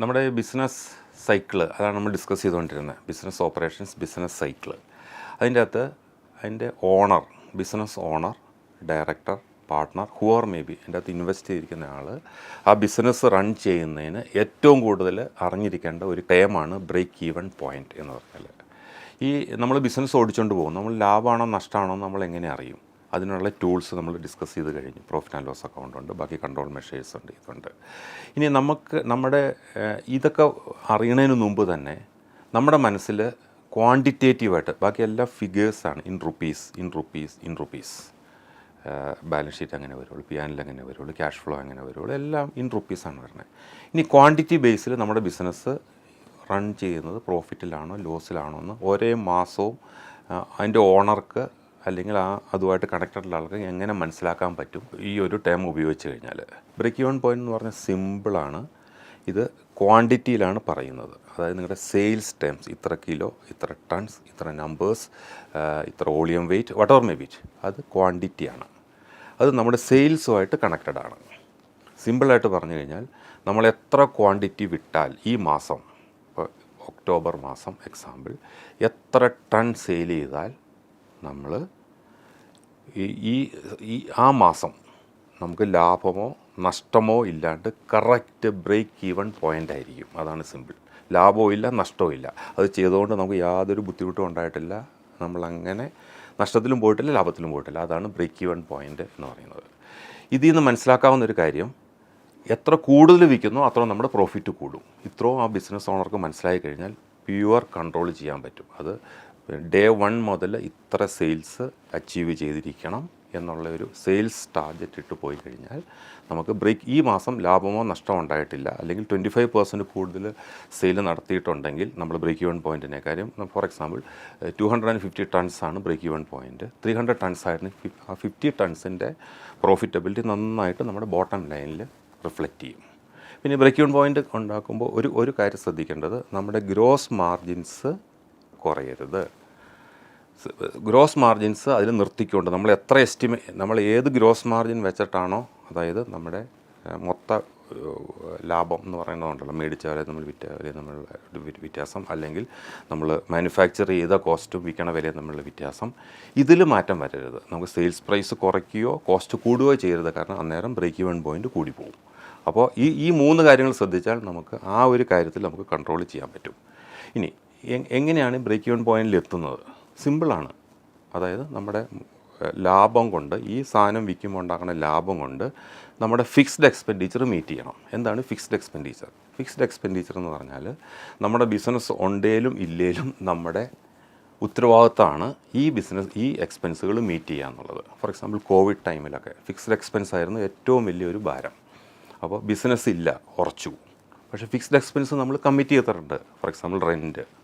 നമ്മുടെ business cycle അതാണ് നമ്മൾ ഡിസ്കസ് ചെയ്തുകൊണ്ടിരുന്നത്. Business operations business cycle. അതിന്റെ അകത്ത് അതിന്റെ owner business owner director partner whoever may be അതിന്റെ അകത്ത് ഇൻവെസ്റ്റ് ചെയ്തിരിക്കുന്ന ആൾ ആ ബിസിനസ് റൺ ചെയ്യുന്നതിന് ഏറ്റവും കൂടുതൽ അറിഞ്ഞിരിക്കേണ്ട ഒരു ടൈമാണ് ബ്രേക്ക് ഈവൻ പോയിന്റ് എന്ന് പറഞ്ഞാൽ ഈ നമ്മൾ ബിസിനസ് ഓടിച്ചുകൊണ്ട് പോകും നമ്മൾ ലാഭമാണോ നഷ്ടമാണോ നമ്മൾ എങ്ങനെ അറിയും? അതിനുള്ള ടൂൾസ് നമ്മൾ ഡിസ്കസ് ചെയ്ത് കഴിഞ്ഞു. പ്രോഫിറ്റ് ആൻഡ് ലോസ് അക്കൗണ്ട് ഉണ്ട് ബാക്കി കൺട്രോൾ മെഷേഴ്സ് ഉണ്ട് ഇതുണ്ട്. ഇനി നമുക്ക് നമ്മുടെ ഇതൊക്കെ അറിയണതിന് മുമ്പ് തന്നെ നമ്മുടെ മനസ്സിൽ ക്വാണ്ടിറ്റേറ്റീവായിട്ട് ബാക്കി എല്ലാ ഫിഗേഴ്സാണ് in rupees in rupees in rupees balance sheet അങ്ങനെ വരുള്ളൂ പി ആനിൽ അങ്ങനെ വരുള്ളൂ ക്യാഷ് ഫ്ലോ അങ്ങനെ വരുള്ളൂ എല്ലാം ഇൻ റുപ്പീസാണ് വരുന്നത്. ഇനി ക്വാണ്ടിറ്റി ബേസിൽ നമ്മുടെ ബിസിനസ് റൺ ചെയ്യുന്നത് പ്രോഫിറ്റിലാണോ ലോസിലാണോ എന്ന് ഒരേ മാസവും അതിന്റെ ഓണർക്ക് അല്ലെങ്കിൽ ആ അതുമായിട്ട് കണക്റ്റഡുള്ള ആൾക്ക് എങ്ങനെ മനസ്സിലാക്കാൻ പറ്റും? ഈ ഒരു ടേം ഉപയോഗിച്ച് കഴിഞ്ഞാൽ ബ്രേക്ക് ഈവൺ പോയിന്റ് എന്ന് പറഞ്ഞാൽ സിമ്പിളാണ് ഇത് ക്വാണ്ടിറ്റിയിലാണ് പറയുന്നത്. അതായത് നിങ്ങളുടെ സെയിൽസ് ടേംസ് ഇത്ര കിലോ ഇത്ര ടൺസ് ഇത്ര നമ്പേഴ്സ് ഇത്ര volume weight what or may weight അത് ക്വാണ്ടിറ്റിയാണ് അത് നമ്മുടെ സെയിൽസുമായിട്ട് കണക്റ്റഡ് ആണ്. സിമ്പിളായിട്ട് പറഞ്ഞു കഴിഞ്ഞാൽ നമ്മൾ എത്ര ക്വാണ്ടിറ്റി വിട്ടാൽ ഈ മാസം ഇപ്പോൾ ഒക്ടോബർ മാസം എക്സാമ്പിൾ എത്ര ടൺ സെയിൽ ചെയ്താൽ നമ്മൾ ഈ ഈ ആ മാസം നമുക്ക് ലാഭമോ നഷ്ടമോ ഇല്ലാണ്ട് കറക്റ്റ് ബ്രേക്ക് ഈവൺ പോയിന്റ് ആയിരിക്കും. അതാണ് സിമ്പിൾ ലാഭവും ഇല്ല നഷ്ടവും ഇല്ല. അത് ചെയ്തുകൊണ്ട് നമുക്ക് യാതൊരു ബുദ്ധിമുട്ടും ഉണ്ടായിട്ടില്ല. നമ്മളങ്ങനെ നഷ്ടത്തിലും പോയിട്ടില്ല ലാഭത്തിലും പോയിട്ടില്ല. അതാണ് ബ്രേക്ക് ഈവൺ പോയിന്റ് എന്ന് പറയുന്നത്. ഇതിൽ നിന്ന് മനസ്സിലാക്കാവുന്ന ഒരു കാര്യം എത്ര കൂടുതൽ വിൽക്കുന്നു അത്ര നമ്മുടെ പ്രോഫിറ്റ് കൂടും. ഇത്രയും ആ ബിസിനസ് ഓണർക്ക് മനസ്സിലായി കഴിഞ്ഞാൽ പ്യുവർ കൺട്രോൾ ചെയ്യാൻ പറ്റും. അത് ഡേ വൺ മുതൽ ഇത്ര സെയിൽസ് അച്ചീവ് ചെയ്തിരിക്കണം എന്നുള്ള ഒരു സെയിൽസ് ടാർഗറ്റ് ഇട്ട് പോയി കഴിഞ്ഞാൽ നമുക്ക് ബ്രേക്ക് ഈ മാസം ലാഭമോ നഷ്ടമോ ഉണ്ടായിട്ടില്ല. അല്ലെങ്കിൽ ട്വന്റി ഫൈവ് പെർസെന്റ് കൂടുതൽ സെയിൽ നടത്തിയിട്ടുണ്ടെങ്കിൽ നമ്മൾ ബ്രേക്ക് ഈവൺ പോയിന്റിനെ കാര്യം for example two hundred and fifty tons ആണ് break even point three hundred tons ആയിരുന്നു ആ ഫിഫ്റ്റി ടൺസിന്റെ പ്രോഫിറ്റബിലിറ്റി നന്നായിട്ട് നമ്മുടെ ബോട്ടം ലൈനിൽ റിഫ്ലക്റ്റ് ചെയ്യും. പിന്നെ ബ്രേക്ക് ഈവൺ പോയിന്റ് ഉണ്ടാക്കുമ്പോൾ ഒരു ഒരു കാര്യം ശ്രദ്ധിക്കേണ്ടത് നമ്മുടെ ഗ്രോസ് മാർജിൻസ് കുറയരുത്. ഗ്രോസ് മാർജിൻസ് അതിൽ നിർത്തിക്കൊണ്ട് നമ്മൾ എത്ര എസ്റ്റിമേ നമ്മൾ ഏത് ഗ്രോസ് മാർജിൻ വെച്ചിട്ടാണോ അതായത് നമ്മുടെ മൊത്ത ലാഭം എന്ന് പറയുന്നതുകൊണ്ടല്ലോ മേടിച്ച വില നമ്മൾ വിറ്റ വില നമ്മൾ വ്യത്യാസം അല്ലെങ്കിൽ നമ്മൾ മാനുഫാക്ചർ ചെയ്ത കോസ്റ്റും വിൽക്കണ വിലയും തമ്മിലുള്ള വ്യത്യാസം. ഇതിൽ മാറ്റം വരരുത്. നമുക്ക് സെയിൽസ് പ്രൈസ് കുറയ്ക്കുകയോ കോസ്റ്റ് കൂടുകയോ ചെയ്യരുത്. കാരണം അന്നേരം ബ്രേക്ക് ഈവൺ പോയിന്റ് കൂടി പോകും. അപ്പോൾ ഈ ഈ മൂന്ന് കാര്യങ്ങൾ ശ്രദ്ധിച്ചാൽ നമുക്ക് ആ ഒരു കാര്യത്തിൽ നമുക്ക് കൺട്രോൾ ചെയ്യാൻ പറ്റും. ഇനി എങ്ങനെയാണ് ബ്രേക്ക് ഈവൺ പോയിന്റിൽ എത്തുന്നത് സിമ്പിളാണ് അതായത് നമ്മുടെ ലാഭം കൊണ്ട് ഈ സാധനം വിൽക്കുമ്പോൾ ഉണ്ടാക്കുന്ന ലാഭം കൊണ്ട് നമ്മുടെ ഫിക്സ്ഡ് എക്സ്പെൻഡിച്ചർ മീറ്റ് ചെയ്യണം. എന്താണ് ഫിക്സ്ഡ് എക്സ്പെൻഡിച്ചർ ഫിക്സ്ഡ് എക്സ്പെൻഡിച്ചർ എന്ന് പറഞ്ഞാൽ നമ്മുടെ ബിസിനസ് ഉണ്ടേലും ഇല്ലേലും നമ്മുടെ ഉത്തരവാദിത്തമാണ് ഈ ബിസിനസ് ഈ എക്സ്പെൻസുകൾ മീറ്റ് ചെയ്യുക എന്നുള്ളത്. ഫോർ എക്സാമ്പിൾ കോവിഡ് ടൈമിലൊക്കെ ഫിക്സ്ഡ് എക്സ്പെൻസ് ആയിരുന്നു ഏറ്റവും വലിയൊരു ഭാരം. അപ്പോൾ ബിസിനസ് ഇല്ല ഉറച്ചു. പക്ഷേ ഫിക്സ്ഡ് എക്സ്പെൻസ് നമ്മൾ കമ്മിറ്റ് ചെയ്തിട്ടുണ്ട്. ഫോർ എക്സാമ്പിൾ റെന്റ്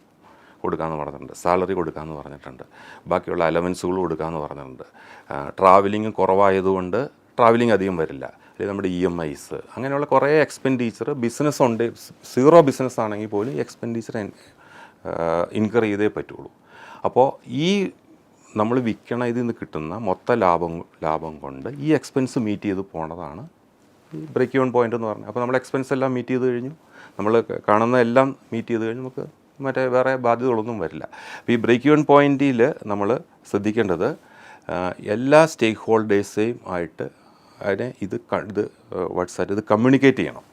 കൊടുക്കാമെന്ന് പറഞ്ഞിട്ടുണ്ട്. സാലറി കൊടുക്കാമെന്ന് പറഞ്ഞിട്ടുണ്ട്. ബാക്കിയുള്ള അലവൻസുകൾ കൊടുക്കാമെന്ന് പറഞ്ഞിട്ടുണ്ട്. ട്രാവലിംഗ് കുറവായതുകൊണ്ട് ട്രാവലിംഗ് അധികം വരില്ല. അല്ലെങ്കിൽ നമ്മുടെ ഇ എം ഐസ് അങ്ങനെയുള്ള കുറേ എക്സ്പെൻഡിച്ചർ ബിസിനസ് ഉണ്ട്. സീറോ ബിസിനസ് ആണെങ്കിൽ പോലും എക്സ്പെൻഡിച്ചർ ഇൻകർ ചെയ്തേ പറ്റുള്ളൂ. അപ്പോൾ ഈ നമ്മൾ വിൽക്കണ ഇതിൽ നിന്ന് കിട്ടുന്ന മൊത്ത ലാഭം ലാഭം കൊണ്ട് ഈ എക്സ്പെൻസ് മീറ്റ് ചെയ്ത് പോണതാണ് ഈ ബ്രേക്ക് ഓൺ പോയിന്റ് എന്ന് പറഞ്ഞാൽ അപ്പോൾ നമ്മൾ എക്സ്പെൻസ് എല്ലാം മീറ്റ് ചെയ്ത് കഴിഞ്ഞു. നമ്മൾ കാണുന്ന എല്ലാം മീറ്റ് ചെയ്ത് കഴിഞ്ഞ്. നമുക്ക് മറ്റേ വേറെ ബാധ്യതകളൊന്നും വരില്ല. അപ്പോൾ ഈ ബ്രേക്ക് ഈവൺ പോയിന്റിൽ നമ്മൾ ശ്രദ്ധിക്കേണ്ടത് എല്ലാ സ്റ്റേക്ക് ഹോൾഡേഴ്സേയും ആയിട്ട് അതിനെ ഇത് ഇത് വാട്സാപ്പ് ഇത് കമ്മ്യൂണിക്കേറ്റ് ചെയ്യണം.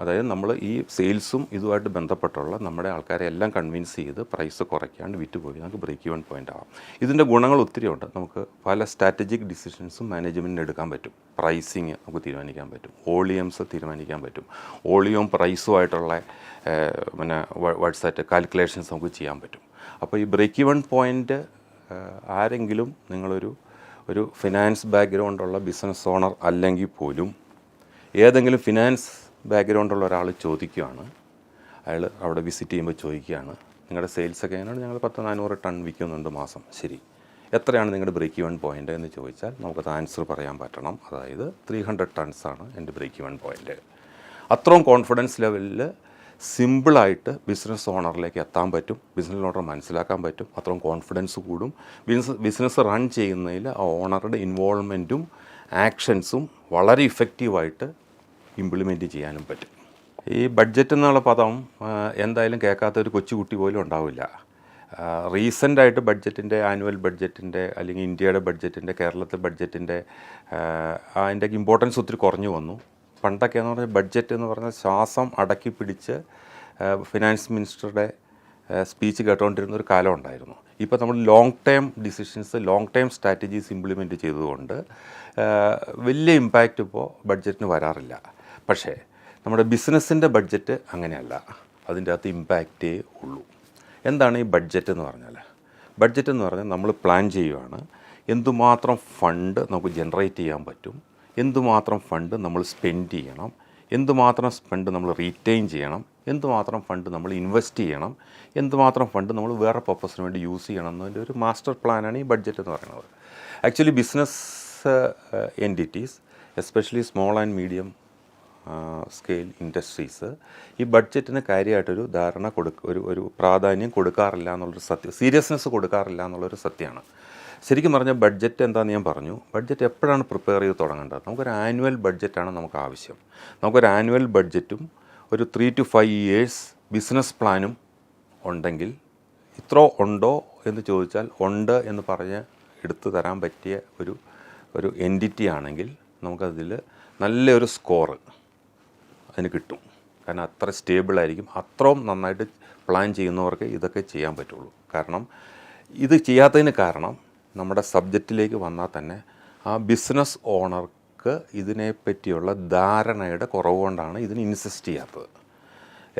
അതായത് നമ്മൾ ഈ സെയിൽസും ഇതുമായിട്ട് ബന്ധപ്പെട്ടുള്ള നമ്മുടെ ആൾക്കാരെ എല്ലാം കൺവിൻസ് ചെയ്ത് പ്രൈസ് കുറയ്ക്കാണ്ട് വിറ്റ് പോയി നമുക്ക് ബ്രേക്ക് ഈവൺ പോയിന്റ് ആവാം. ഇതിന്റെ ഗുണങ്ങൾ ഒത്തിരി ഉണ്ട്. നമുക്ക് പല സ്ട്രാറ്റജിക് ഡിസിഷൻസും മാനേജ്മെന്റിന് എടുക്കാൻ പറ്റും. പ്രൈസിങ് നമുക്ക് തീരുമാനിക്കാൻ പറ്റും. ഓളിയംസ് തീരുമാനിക്കാൻ പറ്റും. ഓളിയവും പ്രൈസുമായിട്ടുള്ള പിന്നെ വാട്സാറ്റ് കാൽക്കുലേഷൻസ് നമുക്ക് ചെയ്യാൻ പറ്റും. അപ്പോൾ ഈ ബ്രേക്ക് ഈവൺ പോയിന്റ് ആരെങ്കിലും നിങ്ങളൊരു ഒരു ഫിനാൻസ് ബാക്ക്ഗ്രൗണ്ടുള്ള ബിസിനസ് ഓണർ അല്ലെങ്കിൽ പോലും ഏതെങ്കിലും ഫിനാൻസ് ബാക്ക്ഗ്രൗണ്ടുള്ള ഒരാൾ ചോദിക്കുകയാണ് അയാൾ അവിടെ വിസിറ്റ് ചെയ്യുമ്പോൾ ചോദിക്കുകയാണ് നിങ്ങളുടെ സെയിൽസ് ഒക്കെ എങ്ങനെയാണ്? ഞങ്ങൾ പത്ത് നാനൂറ് ടൺ വിൽക്കുന്നുണ്ട് മാസം. ശരി. എത്രയാണ് നിങ്ങളുടെ ബ്രേക്ക് ഇവൺ പോയിന്റ് എന്ന് ചോദിച്ചാൽ നമുക്കത് ആൻസർ പറയാൻ പറ്റണം. അതായത് ത്രീ ഹൺഡ്രഡ് ടൺസ് ആണ് എന്റെ ബ്രേക്ക് ഇവൺ പോയിന്റ് അത്രയും കോൺഫിഡൻസ് ലെവലിൽ സിമ്പിളായിട്ട് ബിസിനസ് ഓണറിലേക്ക് എത്താൻ പറ്റും. ബിസിനസ് ഓണർ മനസ്സിലാക്കാൻ പറ്റും. അത്രയും കോൺഫിഡൻസ് കൂടും. ബിസിനസ് ബിസിനസ് റൺ ചെയ്യുന്നതിൽ ആ ഓണറുടെ ഇൻവോൾവ്മെന്റും ആക്ഷൻസും വളരെ ഇഫക്റ്റീവായിട്ട് ഇംപ്ലിമെന്റ് ചെയ്യാനും പറ്റും. ഈ ബഡ്ജറ്റ് എന്നുള്ള പദം എന്തായാലും കേൾക്കാത്ത ഒരു കൊച്ചുകുട്ടി പോലും ഉണ്ടാവില്ല. റീസെന്റായിട്ട് ബഡ്ജറ്റിന്റെ ആനുവൽ ബഡ്ജറ്റിന്റെ അല്ലെങ്കിൽ ഇന്ത്യയുടെ ബഡ്ജറ്റിന്റെ കേരളത്തെ ബഡ്ജറ്റിന്റെ അതിന്റെ ഇമ്പോർട്ടൻസ് ഒത്തിരി കുറഞ്ഞു വന്നു. പണ്ടൊക്കെ എന്ന് പറഞ്ഞാൽ ബഡ്ജറ്റ് എന്ന് പറഞ്ഞാൽ ശ്വാസം അടക്കി പിടിച്ച് ഫിനാൻസ് മിനിസ്റ്ററുടെ സ്പീച്ച് കേട്ടുകൊണ്ടിരുന്ന ഒരു കാലം ഉണ്ടായിരുന്നു. ഇപ്പോൾ നമ്മൾ long term decisions long term strategies implement ചെയ്തുകൊണ്ട് വലിയ ഇമ്പാക്റ്റ് ഇപ്പോൾ ബഡ്ജറ്റിന് വരാറില്ല. പക്ഷേ നമ്മുടെ ബിസിനസ്സിന്റെ ബഡ്ജറ്റ് അങ്ങനെയല്ല. അതിന്റെ അകത്ത് ഇമ്പാക്റ്റേ ഉള്ളൂ. എന്താണ് ഈ ബഡ്ജറ്റ് എന്ന് പറഞ്ഞാൽ ബഡ്ജറ്റ് എന്ന് പറഞ്ഞാൽ നമ്മൾ പ്ലാൻ ചെയ്യുവാണ് എന്തുമാത്രം ഫണ്ട് നമുക്ക് ജനറേറ്റ് ചെയ്യാൻ പറ്റും എന്തുമാത്രം ഫണ്ട് നമ്മൾ സ്പെൻഡ് ചെയ്യണം എന്തുമാത്രം ഫണ്ട് നമ്മൾ റീറ്റെയിൻ ചെയ്യണം എന്തുമാത്രം ഫണ്ട് നമ്മൾ ഇൻവെസ്റ്റ് ചെയ്യണം എന്തുമാത്രം ഫണ്ട് നമ്മൾ വേറെ പർപ്പസിന് വേണ്ടി യൂസ് ചെയ്യണം എന്നതിന്റെ ഒരു മാസ്റ്റർ പ്ലാനാണ് ഈ ബഡ്ജറ്റ് എന്ന് പറയുന്നത്. Actually business entities especially small and medium scale industries ഈ ബഡ്ജറ്റിന് കാര്യമായിട്ടൊരു ധാരണ കൊടുക്ക ഒരു ഒരു പ്രാധാന്യം കൊടുക്കാറില്ല എന്നുള്ളൊരു സത്യം സീരിയസ്നെസ് കൊടുക്കാറില്ല എന്നുള്ളൊരു സത്യമാണ്. ശരിക്കും പറഞ്ഞാൽ ബഡ്ജറ്റ് എന്താണെന്ന് ഞാൻ പറഞ്ഞു. ബഡ്ജറ്റ് എപ്പോഴാണ് പ്രിപ്പയർ ചെയ്ത് തുടങ്ങേണ്ടത്? നമുക്കൊരു ആനുവൽ ബഡ്ജറ്റാണ് നമുക്ക് ആവശ്യം. നമുക്കൊരു ആനുവൽ ബഡ്ജറ്റും ഒരു three two five years business പ്ലാനും ഉണ്ടെങ്കിൽ ഇത്ര ഉണ്ടോ എന്ന് ചോദിച്ചാൽ ഉണ്ട് എന്ന് പറഞ്ഞ് എടുത്തു തരാൻ പറ്റിയ ഒരു ഒരു എന്റിറ്റി ആണെങ്കിൽ നമുക്കതിൽ നല്ലൊരു സ്കോറ് അതിന് കിട്ടും. കാരണം അത്ര സ്റ്റേബിൾ ആയിരിക്കും. അത്രയും നന്നായിട്ട് പ്ലാൻ ചെയ്യുന്നവർക്ക് ഇതൊക്കെ ചെയ്യാൻ പറ്റുള്ളൂ. കാരണം ഇത് ചെയ്യാത്തതിന് കാരണം നമ്മുടെ സബ്ജക്റ്റിലേക്ക് വന്നാൽ തന്നെ ആ ബിസിനസ് ഓണർക്ക് ഇതിനെപ്പറ്റിയുള്ള ധാരണയുടെ കുറവ് കൊണ്ടാണ് ഇതിന് ഇൻസിസ്റ്റ് ചെയ്യാത്തത്.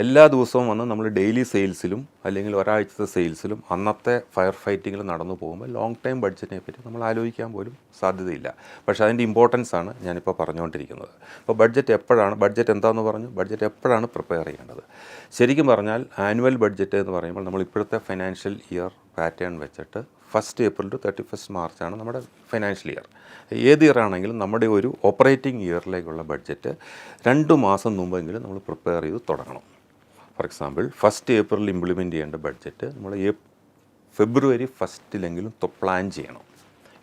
എല്ലാ ദിവസവും വന്ന് നമ്മൾ ഡെയിലി സെയിൽസിലും അല്ലെങ്കിൽ ഒരാഴ്ചത്തെ സെയിൽസിലും അന്നത്തെ ഫയർ ഫൈറ്റിങ്ങിൽ നടന്നു പോകുമ്പോൾ ലോങ് ടൈം ബഡ്ജറ്റിനെ പറ്റി നമ്മൾ ആലോചിക്കാൻ പോലും സാധ്യതയില്ല. പക്ഷേ അതിന്റെ ഇമ്പോർട്ടൻസ് ആണ് ഞാനിപ്പോൾ പറഞ്ഞുകൊണ്ടിരിക്കുന്നത്. അപ്പോൾ ബഡ്ജറ്റ് എപ്പോഴാണ് ബഡ്ജറ്റ് എന്താണെന്ന് പറഞ്ഞു ബഡ്ജറ്റ് എപ്പോഴാണ് പ്രിപ്പയർ ചെയ്യേണ്ടത്? ശരിക്കും പറഞ്ഞാൽ ആനുവൽ ബഡ്ജറ്റ് എന്ന് പറയുമ്പോൾ നമ്മൾ ഇപ്പോഴത്തെ ഫൈനാൻഷ്യൽ ഇയർ പാറ്റേൺ വെച്ചിട്ട് first April to thirty first മാർച്ചാണ് നമ്മുടെ ഫൈനാൻഷ്യൽ ഇയർ ഏത് ഇയർ ആണെങ്കിലും നമ്മുടെ ഒരു ഓപ്പറേറ്റിംഗ് ഇയറിലേക്കുള്ള ബഡ്ജറ്റ് രണ്ട് മാസം മുമ്പെങ്കിലും നമ്മൾ പ്രിപ്പയർ ചെയ്ത് തുടങ്ങണം. ഫോർ എക്സാമ്പിൾ ഫസ്റ്റ് ഏപ്രിലിൽ ഇംപ്ലിമെന്റ് ചെയ്യേണ്ട ബഡ്ജറ്റ് നമ്മൾ ഫെബ്രുവരി ഫസ്റ്റിലെങ്കിലും പ്ലാൻ ചെയ്യണം.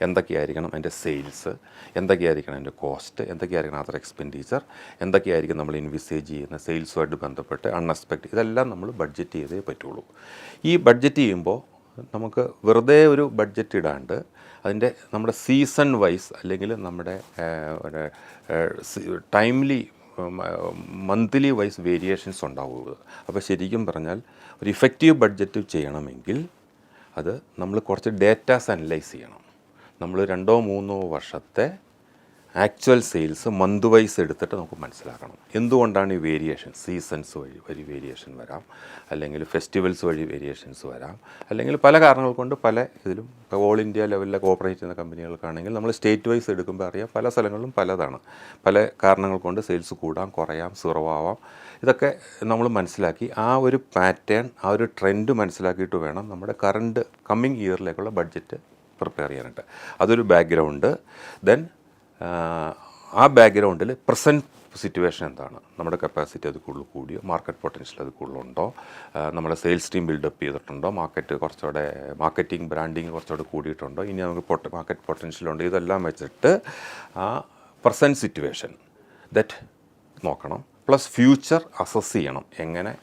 എന്തൊക്കെയായിരിക്കണം എന്റെ സെയിൽസ് എന്തൊക്കെയായിരിക്കണം എന്റെ കോസ്റ്റ് എന്തൊക്കെയായിരിക്കണം അതർ എക്സ്പെൻഡിച്ചർ എന്തൊക്കെയായിരിക്കും നമ്മൾ ഇൻവിസേജ് ചെയ്യുന്ന സെയിൽസുമായിട്ട് ബന്ധപ്പെട്ട് അൺഎക്സ്പെക്ട് ഇതെല്ലാം നമ്മൾ ബഡ്ജറ്റ് ചെയ്തേ പറ്റുള്ളൂ. ഈ ബഡ്ജറ്റ് ചെയ്യുമ്പോൾ നമുക്ക് വെറുതെ ഒരു ബഡ്ജറ്റ് ഇടാണ്ട് അതിന്റെ നമ്മുടെ സീസൺ വൈസ് അല്ലെങ്കിൽ നമ്മുടെ ടൈംലി മന്ത്ലി വൈസ് വേരിയേഷൻസ് ഉണ്ടാവുക. അപ്പോൾ ശരിക്കും പറഞ്ഞാൽ ഒരു ഇഫക്റ്റീവ് ബഡ്ജറ്റ് ചെയ്യണമെങ്കിൽ അത് നമ്മൾ കുറച്ച് ഡേറ്റാസ് അനലൈസ് ചെയ്യണം. നമ്മൾ രണ്ടോ മൂന്നോ വർഷത്തെ ആക്ച്വൽ സെയിൽസ് മന്ത് വൈസ് എടുത്തിട്ട് നമുക്ക് മനസ്സിലാക്കണം. എന്തുകൊണ്ടാണ് ഈ വേരിയേഷൻ സീസൺസ് വഴി വഴി വേരിയേഷൻ വരാം? അല്ലെങ്കിൽ ഫെസ്റ്റിവൽസ് വഴി വേരിയേഷൻസ് വരാം? അല്ലെങ്കിൽ പല കാരണങ്ങൾ കൊണ്ട് പല ഇതിലും ഇപ്പോൾ ഓൾ ഇന്ത്യ ലെവലിലെ ഓപ്പറേറ്റ് ചെയ്യുന്ന കമ്പനികൾക്കാണെങ്കിൽ നമ്മൾ സ്റ്റേറ്റ് വൈസ് എടുക്കുമ്പോൾ അറിയാം പല സ്ഥലങ്ങളിലും പലതാണ്. പല കാരണങ്ങൾ കൊണ്ട് സെയിൽസ് കൂടാം കുറയാം സീറോ ആവാം ഇതൊക്കെ നമ്മൾ മനസ്സിലാക്കി ആ ഒരു പാറ്റേൺ ആ ഒരു ട്രെൻഡ് മനസ്സിലാക്കിയിട്ട് വേണം നമ്മുടെ കറണ്ട് കമ്മിങ് ഇയറിലേക്കുള്ള ബഡ്ജറ്റ് പ്രിപ്പയർ ചെയ്യാനായിട്ട്. അതൊരു ബാക്ക്ഗ്രൗണ്ട് ദെൻ ആ ബാക്ക്ഗ്രൗണ്ടിൽ പ്രസന്റ് സിറ്റുവേഷൻ എന്താണ്? നമ്മുടെ കപ്പാസിറ്റി അത് കൂടുതൽ കൂടിയോ? മാർക്കറ്റ് പൊട്ടൻഷ്യൽ അത് കൂടുതലുണ്ടോ? നമ്മുടെ സെയിൽസ് ടീം ബിൽഡപ്പ് ചെയ്തിട്ടുണ്ടോ? മാർക്കറ്റ് കുറച്ചുകൂടെ മാർക്കറ്റിംഗ് ബ്രാൻഡിങ് കുറച്ചുകൂടെ കൂടിയിട്ടുണ്ടോ? ഇനി നമുക്ക് മാർക്കറ്റ് പൊട്ടൻഷ്യൽ ഉണ്ട്. ഇതെല്ലാം വെച്ചിട്ട് ആ പ്രസന്റ് സിറ്റുവേഷൻ ദറ്റ് നോക്കണം. പ്ലസ് ഫ്യൂച്ചർ അസസ് ചെയ്യണം. എങ്ങനെ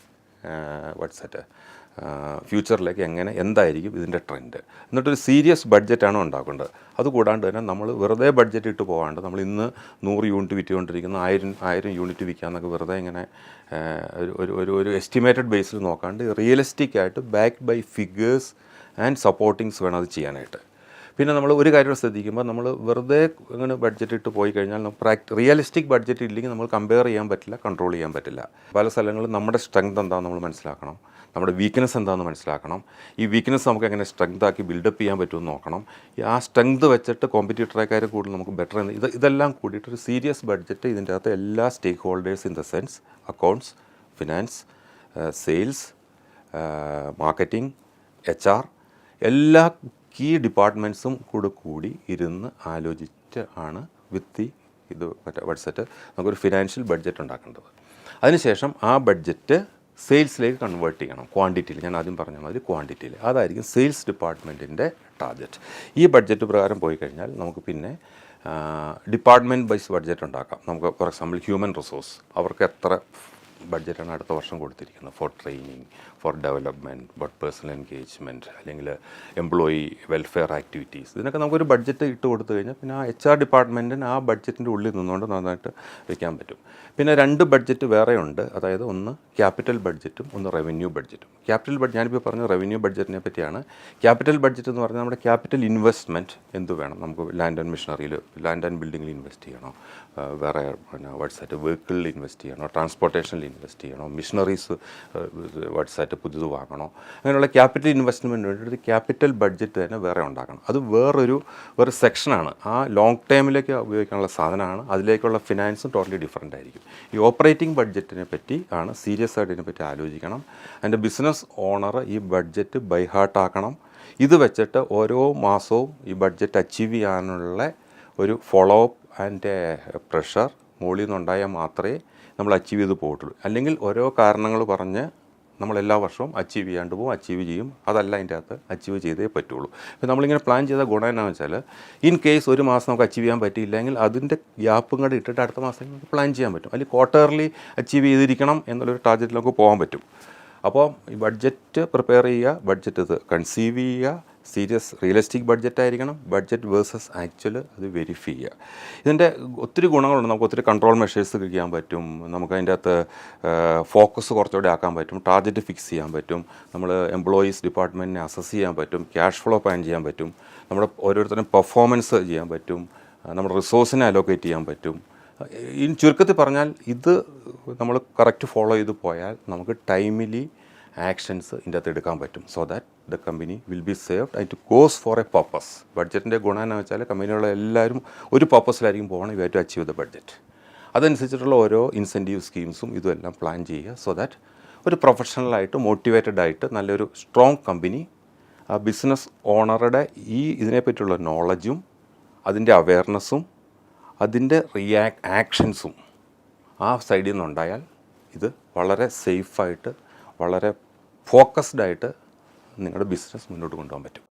വാട്സറ്റ് ഫ്യൂച്ചറിലേക്ക് എങ്ങനെ എന്തായിരിക്കും ഇതിന്റെ ട്രെൻഡ് എന്നിട്ടൊരു സീരിയസ് ബഡ്ജറ്റാണ് ഉണ്ടാക്കേണ്ടത്. അതുകൂടാണ്ട് തന്നെ നമ്മൾ വെറുതെ ബഡ്ജറ്റ് ഇട്ട് പോകാണ്ട് നമ്മൾ ഇന്ന് നൂറ് യൂണിറ്റ് വിറ്റുകൊണ്ടിരിക്കുന്ന ആയിരം ആയിരം യൂണിറ്റ് വിൽക്കാമെന്നൊക്കെ വെറുതെ ഇങ്ങനെ ഒരു ഒരു ഒരു എസ്റ്റിമേറ്റഡ് ബേസിൽ നോക്കാണ്ട് റിയലിസ്റ്റിക് ആയിട്ട് backed by figures and supportings വേണം അത് ചെയ്യാനായിട്ട്. പിന്നെ നമ്മൾ ഒരു കാര്യം ശ്രദ്ധിക്കുമ്പോൾ നമ്മൾ വെറുതെ ഇങ്ങനെ ബഡ്ജറ്റ് ഇട്ട് പോയി കഴിഞ്ഞാൽ പ്രാക്ടി റിയലിസ്റ്റിക് ബഡ്ജറ്റ് ഇല്ലെങ്കിൽ നമ്മൾ കമ്പയർ ചെയ്യാൻ പറ്റില്ല കൺട്രോൾ ചെയ്യാൻ പറ്റില്ല. പല സ്ഥലങ്ങളും നമ്മുടെ സ്ട്രെങ്ത് എന്താണെന്ന് നമ്മൾ മനസ്സിലാക്കണം. നമ്മുടെ വീക്ക്നെസ് എന്താണെന്ന് മനസ്സിലാക്കണം. ഈ വീക്ക്നെസ് നമുക്ക് എങ്ങനെ സ്ട്രെങ്ത് ആക്കി ബിൽഡപ്പ് ചെയ്യാൻ പറ്റുമെന്ന് നോക്കണം. ആ സ്ട്രെങ്ത് വെച്ചിട്ട് കോമ്പറ്റീറ്ററേക്കാരെ കൂടുതൽ നമുക്ക് ബെറ്റർ ഇത് ഇതെല്ലാം കൂടിയിട്ട് ഒരു സീരിയസ് ബഡ്ജറ്റ് ഇതിന്റെ അകത്ത് എല്ലാ stakeholders in the sense accounts finance sales marketing H R key key ഡിപ്പാർട്ട്മെന്റ്സും കൂടെ കൂടി ഇരുന്ന് ആലോചിച്ച് ആണ് വിത്ത് ഇത് മറ്റേ ബഡ്ജറ്റ് നമുക്കൊരു ഫിനാൻഷ്യൽ ബഡ്ജറ്റ് ഉണ്ടാക്കേണ്ടത്. അതിനുശേഷം ആ ബഡ്ജറ്റ് സെയിൽസിലേക്ക് കൺവേർട്ട് ചെയ്യണം. ക്വാണ്ടിറ്റിയിൽ ഞാൻ ആദ്യം പറഞ്ഞ മാതിരി ക്വാണ്ടിറ്റിയിൽ അതായിരിക്കും സെയിൽസ് ഡിപ്പാർട്ട്മെന്റിന്റെ ടാർഗറ്റ് ഈ ബഡ്ജറ്റ് പ്രകാരം പോയി കഴിഞ്ഞാൽ നമുക്ക് പിന്നെ ഡിപ്പാർട്ട്മെന്റ് വൈസ് ബഡ്ജറ്റ് ഉണ്ടാക്കാം. നമുക്ക് ഫോർ എക്സാമ്പിൾ ഹ്യൂമൻ റിസോഴ്സ് അവർക്ക് എത്ര ബഡ്ജറ്റാണ് അടുത്ത വർഷം കൊടുത്തിരിക്കുന്നത് for training for development but personal engagement അല്ലെങ്കിൽ എംപ്ലോയി വെൽഫെയർ ആക്ടിവിറ്റീസ്. ഇതിനൊക്കെ നമുക്കൊരു ബഡ്ജറ്റ് ഇട്ട് കൊടുത്തു കഴിഞ്ഞാൽ പിന്നെ ആ എച്ച് ആർ ഡിപ്പാർട്ട്മെന്റിന് ആ ബഡ്ജറ്റിന്റെ ഉള്ളിൽ നിന്നുകൊണ്ട് നന്നായിട്ട് വയ്ക്കാൻ പറ്റും. പിന്നെ രണ്ട് ബഡ്ജറ്റ് വേറെ ഉണ്ട് അതായത് ഒന്ന് ക്യാപിറ്റൽ ബഡ്ജറ്റും ഒന്ന് റവന്യൂ ബഡ്ജറ്റും. ക്യാപിറ്റൽ ബഡ്ജറ്റ് ഞാനിപ്പോൾ പറഞ്ഞ റവന്യൂ ബഡ്ജറ്റിനെ പറ്റിയാണ്. ക്യാപിറ്റൽ ബഡ്ജറ്റ് എന്ന് പറഞ്ഞാൽ നമ്മുടെ ക്യാപിറ്റൽ ഇൻവെസ്റ്റ്മെന്റ് എന്ത് വേണം? നമുക്ക് ലാൻഡ് ആൻഡ് മിഷനറിയിൽ ലാൻഡ് ആൻഡ് ബിൽഡിങ്ങിൽ ഇൻവെസ്റ്റ് ചെയ്യണോ? വേറെ പിന്നെ വാട്സാറ്റ് വെഹിക്കിളിൽ ഇൻവെസ്റ്റ് ചെയ്യണോ? ട്രാൻസ്പോർട്ടേഷനിൽ ഇൻവെസ്റ്റ് ചെയ്യണോ? മിഷനറീസ് വാട്സായിട്ട് പുതിയത് വാങ്ങണോ? അങ്ങനെയുള്ള ക്യാപിറ്റൽ ഇൻവെസ്റ്റ്മെന്റ് വേണ്ടിയിട്ട് ക്യാപിറ്റൽ ബഡ്ജറ്റ് തന്നെ വേറെ ഉണ്ടാക്കണം. അത് വേറൊരു വേറെ സെക്ഷനാണ് ആ ലോങ് ടൈമിലേക്ക് ഉപയോഗിക്കാനുള്ള സാധനമാണ്. അതിലേക്കുള്ള ഫിനാൻസും ടോട്ടലി ഡിഫറെന്റ് ആയിരിക്കും. ഈ ഓപ്പറേറ്റിംഗ് ബഡ്ജറ്റിനെ പറ്റി ആണ് സീരിയസ് ആയിട്ട് ഇതിനെപ്പറ്റി ആലോചിക്കണം. അതിന്റെ ബിസിനസ് ഓണർ ഈ ബഡ്ജറ്റ് ബൈഹാർട്ടാക്കണം ഇത് വെച്ചിട്ട് ഓരോ മാസവും ഈ ബഡ്ജറ്റ് അച്ചീവ് ചെയ്യാനുള്ള ഒരു ഫോളോ അപ്പ് ആൻഡ് പ്രഷർ മുകളിൽ നിന്നുണ്ടായാൽ മാത്രമേ നമ്മൾ അച്ചീവ് ചെയ്ത് പോകത്തുള്ളൂ അല്ലെങ്കിൽ ഓരോ കാരണങ്ങൾ പറഞ്ഞ് നമ്മൾ എല്ലാ വർഷവും അച്ചീവ് ചെയ്യാണ്ട് പോകും അച്ചീവ് ചെയ്യും. അതല്ല അതിന്റെ അകത്ത് അച്ചീവ് ചെയ്തേ പറ്റുള്ളൂ. അപ്പോൾ നമ്മളിങ്ങനെ പ്ലാൻ ചെയ്ത ഗുണം എന്നാന്ന് വെച്ചാൽ ഇൻ കേസ് ഒരു മാസം നമുക്ക് അച്ചീവ് ചെയ്യാൻ പറ്റിയില്ലെങ്കിൽ അതിന്റെ ഗ്യാപ്പും കൂടെ ഇട്ടിട്ട് അടുത്ത മാസം നമുക്ക് പ്ലാൻ ചെയ്യാൻ പറ്റും. അല്ലെങ്കിൽ ക്വാർട്ടർലി അച്ചീവ് ചെയ്തിരിക്കണം എന്നുള്ളൊരു ടാർഗറ്റിൽ നമുക്ക് പോകാൻ പറ്റും. അപ്പോൾ ബഡ്ജറ്റ് പ്രിപ്പയർ ചെയ്യുക ബഡ്ജറ്റ് ഇത് കൺസീവ് ചെയ്യുക സീരിയസ് റിയലിസ്റ്റിക് ബഡ്ജറ്റ് ആയിരിക്കണം ബഡ്ജറ്റ് വേഴ്സസ് ആക്ച്വൽ അത് വെരിഫൈ ചെയ്യുക. ഇതിന്റെ ഒത്തിരി ഗുണങ്ങളുണ്ട്. നമുക്ക് ഒത്തിരി കൺട്രോൾ മെഷേഴ്സ് ചെയ്യാൻ പറ്റും. നമുക്ക് അതിന്റെ അകത്ത് ഫോക്കസ് കുറച്ചുകൂടെ ആക്കാൻ പറ്റും. ടാർഗറ്റ് ഫിക്സ് ചെയ്യാൻ പറ്റും. നമ്മൾ എംപ്ലോയീസ് ഡിപ്പാർട്ട്മെന്റിനെ അസസ് ചെയ്യാൻ പറ്റും. ക്യാഷ് ഫ്ലോ പ്ലാൻ ചെയ്യാൻ പറ്റും. നമ്മുടെ ഓരോരുത്തരും പെർഫോമൻസ് ചെയ്യാൻ പറ്റും. നമ്മുടെ റിസോഴ്സിനെ അലോക്കേറ്റ് ചെയ്യാൻ പറ്റും. ഇൻ ചുരുക്കത്തിൽ പറഞ്ഞാൽ ഇത് നമ്മൾ കറക്റ്റ് ഫോളോ ചെയ്ത് പോയാൽ നമുക്ക് ടൈമിലി ആക്ഷൻസ് ഇതിന്റെ അകത്ത് എടുക്കാൻ പറ്റും. So that the company will be saved and to cause for a purpose ബഡ്ജറ്റിന്റെ ഗുണം എന്ന് വെച്ചാൽ കമ്പനിയുള്ള എല്ലാവരും ഒരു പർപ്പസിലായിരിക്കും പോകണം ഇവ ടു അച്ചീവ് ദ ബഡ്ജറ്റ് അതനുസരിച്ചിട്ടുള്ള ഓരോ ഇൻസെന്റീവ് സ്കീംസും ഇതുമെല്ലാം പ്ലാൻ ചെയ്യുക. സോ ദാറ്റ് ഒരു പ്രൊഫഷണലായിട്ട് മോട്ടിവേറ്റഡ് ആയിട്ട് നല്ലൊരു സ്ട്രോങ് കമ്പനി ആ ബിസിനസ് ഓണറുടെ ഈ ഇതിനെപ്പറ്റിയുള്ള നോളജും അതിന്റെ അവയർനെസ്സും അതിന്റെ റിയാക് ആക്ഷൻസും ആ സൈഡിൽ നിന്നുണ്ടായാൽ ഇത് വളരെ സേഫായിട്ട് വളരെ ഫോക്കസ്ഡായിട്ട് നിങ്ങളുടെ ബിസിനസ് മുന്നോട്ട് കൊണ്ടുപോകാൻ പറ്റും.